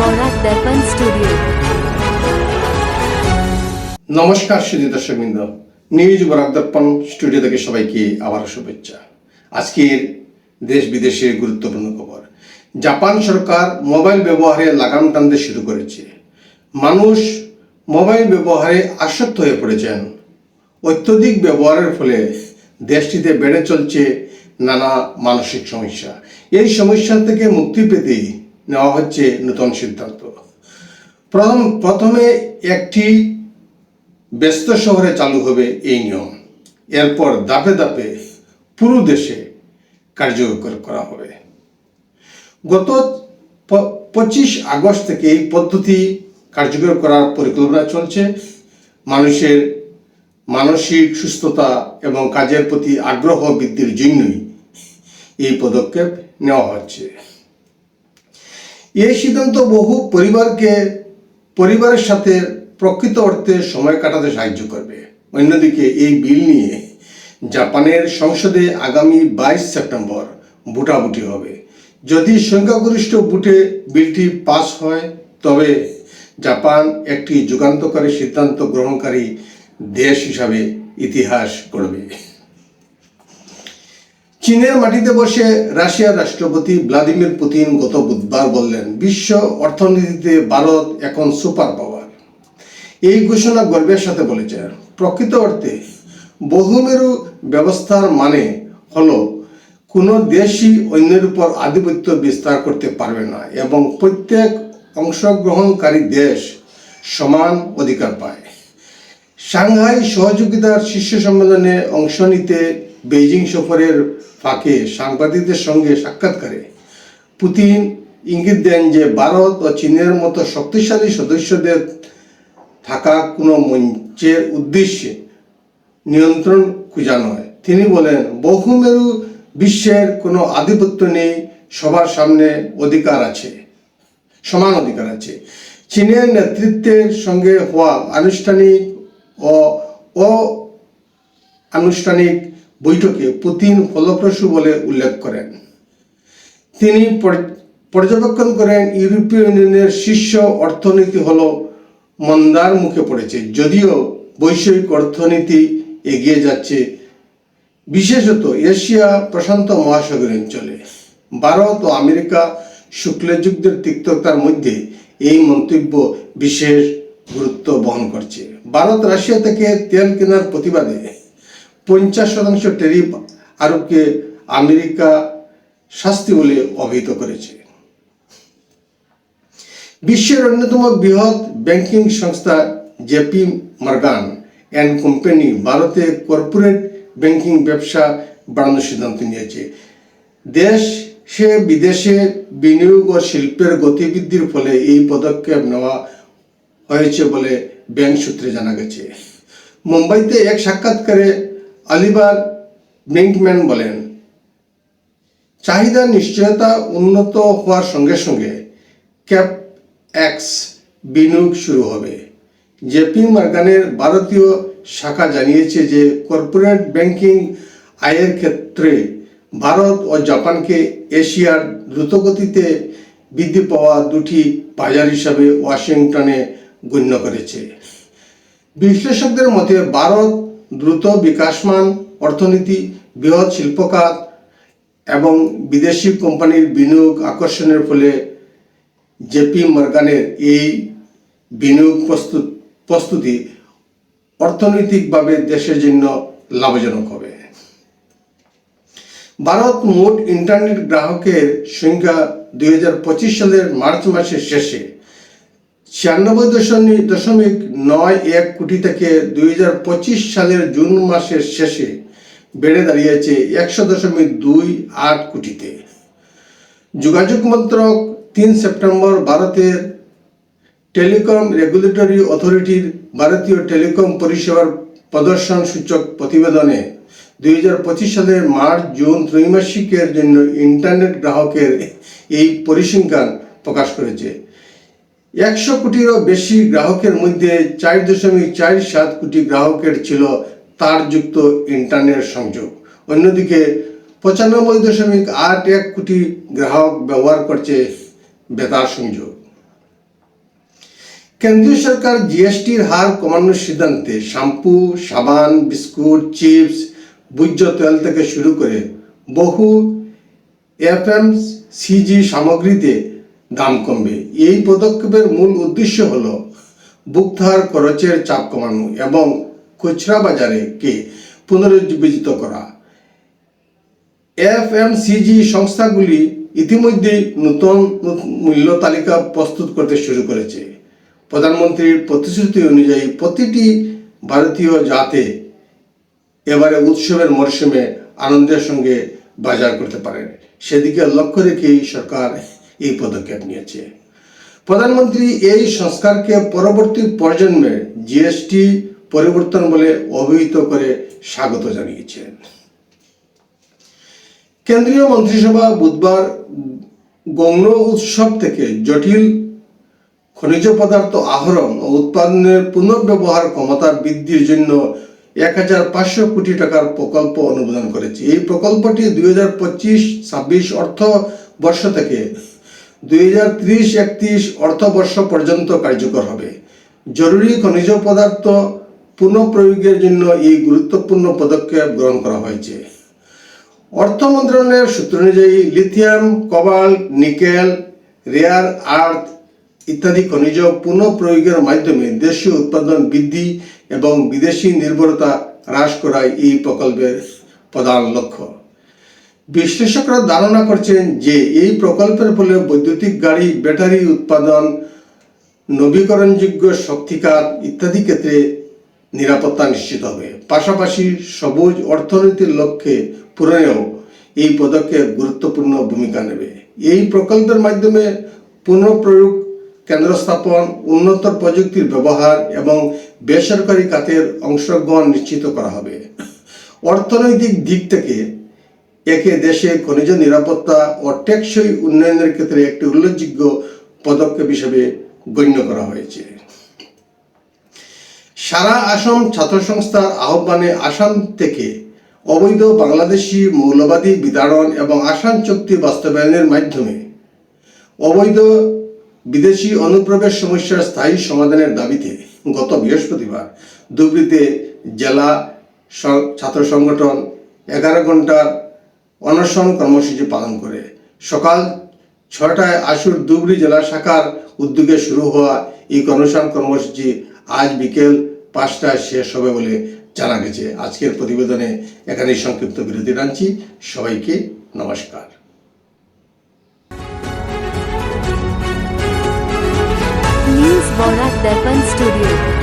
বরাক দর্পণ studio. নমস্কার সুধী দর্শকবৃন্দ। News Barak দর্পণ studio থেকে সবাইকে আবার শুভেচ্ছা। আজকের দেশ বিদেশের গুরুত্বপূর্ণ খবর। জাপান সরকার মোবাইল ব্যবহারে লাগাম টানতে শুরু করেছে। মানুষ মোবাইল ব্যবহারে আসক্ত হয়ে পড়েছেন। অত্যধিক ব্যবহারের ফলে দেশটিতে বেড়ে চলছে নানা মানসিক সমস্যা। এই সমস্যা থেকে মুক্তি পেতেই নেওয়া হচ্ছে নতুন সিদ্ধান্ত। প্রথম, প্রথমে একটি ব্যস্ত শহরে চালু হবে এই নিয়ম। এরপর দাপে দাপে পুরো দেশে কার্যকর করা হবে। গত পঁচিশ আগস্ট থেকে এই পদ্ধতি কার্যকর করার পরিকল্পনা চলছে। মানুষের মানসিক সুস্থতা এবং কাজের প্রতি আগ্রহ বৃদ্ধির জন্যই এই পদক্ষেপ নেওয়া হচ্ছে। এই সিদ্ধান্ত বহু পরিবারকে, পরিবারের সাথে প্রকৃত অর্থে সময় কাটাতে সাহায্য করবে। অন্যদিকে এই বিল নিয়ে জাপানের সংসদে আগামী বাইশ সেপ্টেম্বর ভোটাভুটি হবে। যদি সংখ্যাগরিষ্ঠ ভোটে বিলটি পাস হয়, তবে জাপান একটি যুগান্তকারী সিদ্ধান্ত গ্রহণকারী দেশ হিসাবে ইতিহাস গড়বে। চীনের মাটিতে বসে রাশিয়ার রাষ্ট্রপতি ভ্লাদিমির পুতিন গত বুধবার বললেন, বিশ্ব অর্থনীতিতে ভারত এখন সুপার পাওয়ার। এই ঘোষণা গর্বের সাথে বলেছেন প্রকৃত অর্থে, বহুমেরু ব্যবস্থার মানে হলো, কোনো দেশই অন্যের উপর আধিপত্য বিস্তার করতে পারবে না এবং প্রত্যেক অংশগ্রহণকারী দেশ সমান অধিকার পায়। সাংহাই সহযোগিতার শীর্ষ সম্মেলনে অংশ নিতে বেইজিং সফরের ফাঁকে সাংবাদিকদের সঙ্গে সাক্ষাৎকারে পুতিন ইঙ্গিত দেন যে ভারত ও চীনের মতো শক্তিশালী সদস্যদের থাকা কোনো মঞ্চের উদ্দেশ্যে নিয়ন্ত্রণ খোঁজা নয়। তিনি বলেন, বহুমেরু বিশ্বের কোনো আধিপত্য নেই, সবার সামনে অধিকার আছে, সমান অধিকার আছে। চীনের নেতৃত্বের সঙ্গে হওয়া আনুষ্ঠানিক ও আনুষ্ঠানিক বৈঠকে পুতিন ফলপ্রসূ বলে উল্লেখ করেন। তিনি পর্যবেক্ষণ করেন ইউরোপীয় ইউনিয়নের শীর্ষ অর্থনীতি হল মন্দার মুখে পড়েছে। যদিও বৈশ্বিক অর্থনীতি এগিয়ে যাচ্ছে, বিশেষত এশিয়া প্রশান্ত মহাসাগর অঞ্চলে। ভারত ও আমেরিকা শুক্লযুগদের তিক্ততার মধ্যে এই মন্তব্য বিশেষ গুরুত্ব বহন করছে। ভারত রাশিয়া থেকে তেল কেনার প্রতিবাদে পঞ্চাশ শতাংশ ট্যারিফ আরোপকে আমেরিকা শাস্তি বলে অভিহিত করেছে। বিশ্বের অন্যতম বৃহৎ ব্যাংকিং সংস্থা জেপি মার্গান অ্যান্ড কোম্পানি ভারতে কর্পোরেট ব্যাংকিং ব্যবসা বাড়ানোর সিদ্ধান্ত নিয়েছে। দেশ সে বিদেশে বিনিয়োগ ও শিল্পের গতিবৃদ্ধির ফলে এই পদক্ষেপ নেওয়া হয়েছে বলে ব্যাংক সূত্রে জানা গেছে। মুম্বাইতে এক সাক্ষাৎকারে আলিবার ব্যাংকম্যান বলেন, চাহিদা, নিশ্চয়তা উন্নত হওয়ার সঙ্গে সঙ্গে ক্যাপ এক্স বিনিয়োগ শুরু হবে। জেপি মার্গানের ভারতীয় শাখা জানিয়েছে যে, কর্পোরেট ব্যাংকিং আয়ের ক্ষেত্রে ভারত ও জাপানকে এশিয়ার দ্রুতগতিতে বৃদ্ধি পাওয়া দুটি বাজার হিসাবে ওয়াশিংটনে গণ্য করেছে। বিশ্লেষকদের মতে, ভারত দ্রুত বিকাশমান অর্থনীতি, বৃহৎ শিল্পখাত এবং বিদেশি কোম্পানির বিনিয়োগ আকর্ষণের ফলে জেপি মর্গানের এই বিনিয়োগ প্রস্তুত, প্রস্তুতি অর্থনৈতিকভাবে দেশের জন্য লাভজনক হবে। ভারত মোট ইন্টারনেট গ্রাহকের সংখ্যা দুই সালের মার্চ মাসের শেষে ছিয়ানব্বই দশমিক দশমিক নয় এক কোটি থেকে দুই হাজার পঁচিশ সালের জুন মাসের শেষে বেড়ে দাঁড়িয়েছে একশো দশমিক দুই আট কোটিতে। যোগাযোগ মন্ত্রক তিন সেপ্টেম্বর ভারতের টেলিকম রেগুলেটরি অথরিটির ভারতীয় টেলিকম পরিষেবার প্রদর্শন সূচক প্রতিবেদনে দুই হাজার পঁচিশ সালের মার্চ, জুন ত্রৈমাসিকের জন্য ইন্টারনেট গ্রাহকের এই পরিসংখ্যান প্রকাশ করেছে। একশো কোটিরও বেশি গ্রাহকের মধ্যে চার দশমিক চার সাত কোটি গ্রাহকের ছিল তারযুক্ত ইন্টারনেট সংযোগ। অন্যদিকে পঁচানব্বই দশমিক আট এক কোটি গ্রাহক ব্যবহার করছে বেতার সংযোগ। কেন্দ্রীয় সরকার জিএসটির হার কমানোর সিদ্ধান্তে শ্যাম্পু, সাবান, বিস্কুট, চিপস ভোজ্য তেল থেকে শুরু করে বহু এফএম এফএমসিজি সামগ্রীতে দাম কমবে। এই পদক্ষেপের মূল উদ্দেশ্য হল বুকধার খরচের চাপ কমানো এবং খুচরা বাজারে কে পুনরুজ্জীবিত করা। এফএমসিজি সংস্থাগুলি ইতিমধ্যে নতুন মূল্য তালিকা প্রস্তুত করতে শুরু করেছে। প্রধানমন্ত্রীর প্রতিশ্রুতি অনুযায়ী প্রতিটি ভারতীয় যাতে এবারে উৎসবের মরশুমে আনন্দের সঙ্গে বাজার করতে পারেন সেদিকে লক্ষ্য রেখেই সরকার এই পদক্ষেপ নিয়েছে। প্রধানমন্ত্রী এই সংস্কারকে পরবর্তী প্রজন্মের জিএসটি পরিবর্তন বলে অভিহিত করে স্বাগত জানিয়েছেন। কেন্দ্রীয় মন্ত্রিসভা বুধবার গৌণ উৎসব থেকে জটিল খনিজ পদার্থ আহরণ ও উৎপাদনের পুনর্ব্যবহার ক্ষমতা বৃদ্ধির জন্য এক হাজার পাঁচশো কোটি টাকার প্রকল্প অনুমোদন করেছে। এই প্রকল্পটি দুই হাজার পঁচিশ ছাব্বিশ অর্থ বর্ষ থেকে দুই হাজার ত্রিশ একত্রিশ অর্থবর্ষ পর্যন্ত কার্যকর হবে। জরুরি খনিজ পদার্থ পুনঃপ্রয়োগের জন্য এই গুরুত্বপূর্ণ পদক্ষেপ গ্রহণ করা হয়েছে। অর্থ মন্ত্রণালয়ের সূত্র অনুযায়ী lithium, cobalt, nickel, rare earth ইত্যাদি খনিজ পুনঃপ্রয়োগের মাধ্যমে দেশীয় উৎপাদন বৃদ্ধি এবং বিদেশি নির্ভরতা হ্রাস করাই এই প্রকল্পের প্রধান লক্ষ্য। বিশ্লেষকরা ধারণা করছেন যে এই প্রকল্পের ফলে বৈদ্যুতিক গাড়ি, ব্যাটারি উৎপাদন, নবীকরণযোগ্য শক্তিকার ইত্যাদি ক্ষেত্রে নিরাপত্তা নিশ্চিত হবে। পাশাপাশি সবুজ অর্থনীতির লক্ষ্যে পূরণেও এই পদক্ষেপ গুরুত্বপূর্ণ ভূমিকা নেবে। এই প্রকল্পের মাধ্যমে পুনঃপ্রয়োগ, কেন্দ্র স্থাপন, উন্নত প্রযুক্তির ব্যবহার এবং বেসরকারি খাতের অংশগ্রহণ নিশ্চিত করা হবে। অর্থনৈতিক দিক থেকে একে দেশে খনিজ নিরাপত্তা ও টেকসই উন্নয়নের ক্ষেত্রে একটি উল্লেখযোগ্য পদক্ষেপ হিসেবে গণ্য করা হয়েছে। সারা আসাম ছাত্র সংস্থার আহ্বানে আসাম থেকে অবৈধ বাংলাদেশি মৌলবাদী বিতাড়ন এবং আসাম চুক্তি বাস্তবায়নের মাধ্যমে অবৈধ বিদেশি অনুপ্রবেশ সমস্যার স্থায়ী সমাধানের দাবিতে গত বৃহস্পতিবার ধুবড়িতে জেলা ছাত্র সংগঠন এগারো ঘণ্টার অনশন কর্মসূচি পালন করে সকাল ছটায় আশুর ধুবড়ি জেলা শাখার উদ্যোগে শুরু হওয়া এই অনশন কর্মসূচি আজ বিকেল পাঁচটায় শেষ হবে বলে জানা গেছে আজকের প্রতিবেদনে এখানেই সংক্ষিপ্ত বিরতি টানছি সবাইকে নমস্কার न्यूज बौरा दर्पण स्टूडियो